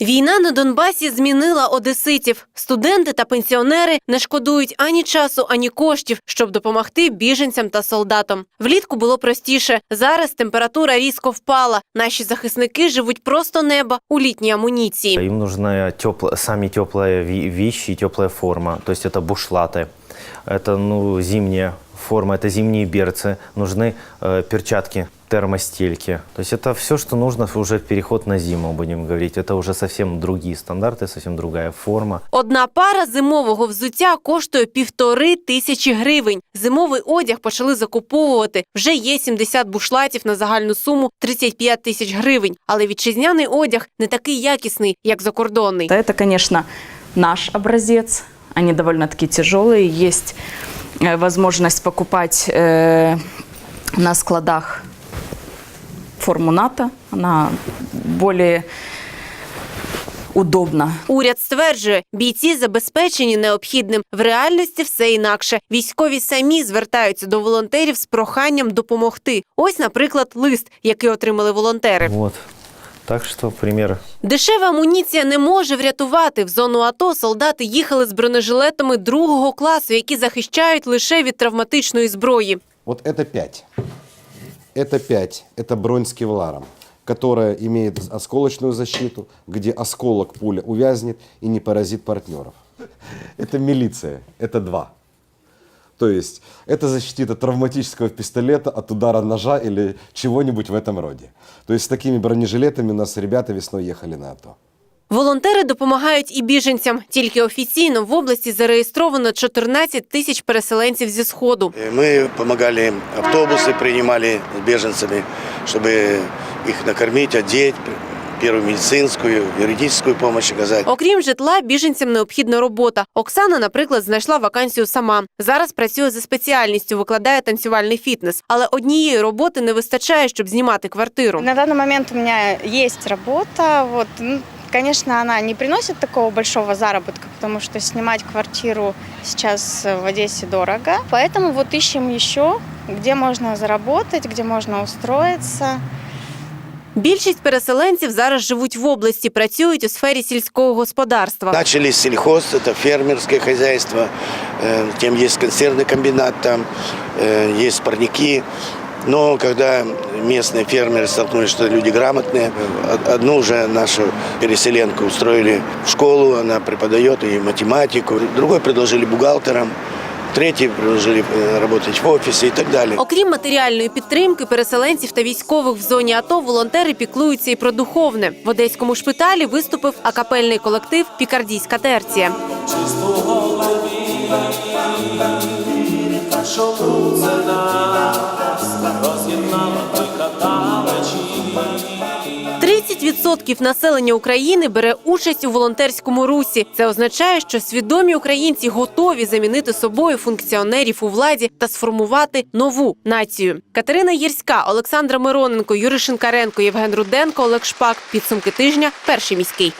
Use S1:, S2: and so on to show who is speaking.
S1: Війна на Донбасі змінила одеситів. Студенти та пенсіонери не шкодують ані часу, ані коштів, щоб допомогти біженцям та солдатам. Влітку було простіше. Зараз температура різко впала. Наші захисники живуть просто неба у літній амуніції.
S2: Им нужны тепл- сами теплые ви- вещи, теплая форма. То есть это бушлаты, это ну, зимняя форма, это зимние берцы, нужны э, перчатки, термостельки. То есть это все, что нужно уже в переход на зиму, будем говорить. Это уже совсем другие стандарты, совсем другая форма.
S1: Одна пара зимового взуття коштує півтори тисячі гривень. Зимовий одяг почали закуповувати. Вже є 70 бушлатів на загальну суму 35 тисяч гривень. Але вітчизняний одяг не такий якісний, як закордонний.
S3: Да, Это, конечно, наш образец. Они довольно-таки тяжелые. Есть э, возможность покупать э, на складах форму НАТО. Она более удобна.
S1: Уряд стверджує, бійці забезпечені необхідним. В реальності все інакше. Військові самі звертаються до волонтерів з проханням допомогти. Ось, наприклад, лист, який отримали волонтери.
S2: Вот. Так что пример
S1: Дешева амуніція не може врятувати. В зону АТО солдати їхали з бронежилетами другого класу, які захищають лише від травматичної зброї.
S4: Вот это 5. Это 5. Это бронь с кевларом, которая имеет осколочную защиту, где осколок пуля увязнет и не поразит партнеров. Это милиция. Это 2. То есть это защитит от травматического пистолета, от удара ножа или чего-нибудь в этом роде. То есть с такими бронежилетами у нас ребята весной ехали на АТО.
S1: Волонтери допомагають і біженцям. Тільки офіційно в області зареєстровано 14 тисяч переселенців зі сходу.
S5: Э, Мы помогали, автобусы принимали с беженцами, чтобы их накормить, одеть, первую медицинскую, юридическую помощь оказать.
S1: Окрім житла, біженцям необхідна робота. Оксана, наприклад, знайшла вакансію сама. Зараз працює за спеціальністю, викладає танцювальний фітнес. Але однієї роботи не вистачає, щоб знімати квартиру.
S6: На данный момент у меня есть работа. Вот, ну, конечно, она не приносит такого большого заработка, потому что снимать квартиру сейчас в Одессе дорого. Поэтому вот ищем еще, где можно заработать, где можно устроиться.
S1: Більшість переселенців зараз живуть в області, працюють у сфері сільського господарства.
S5: Начали с сельхоз, это фермерское хозяйство, э, тем есть консервный комбинат, там э, есть парники. Но когда местные фермеры столкнулись, что люди грамотные, э, одну уже нашу переселенку устроили в школу, она преподает и математику, другой предложили бухгалтером, третий предложили э, работать в офисе и так далее.
S1: Окрім матеріальної підтримки переселенців та військових в зоні АТО, волонтери піклуються і про духовне. В одеському шпиталі виступив акапельний колектив Пікардійська терція.
S7: що
S1: 40% населення України бере участь у волонтерському русі. Це означає, що свідомі українці готові замінити собою функціонерів у владі та сформувати нову націю. Катерина Єрська, Олександра Мироненко, Юрий Шинкаренко, Євген Руденко, Олег Шпак. Підсумки тижня перший міський.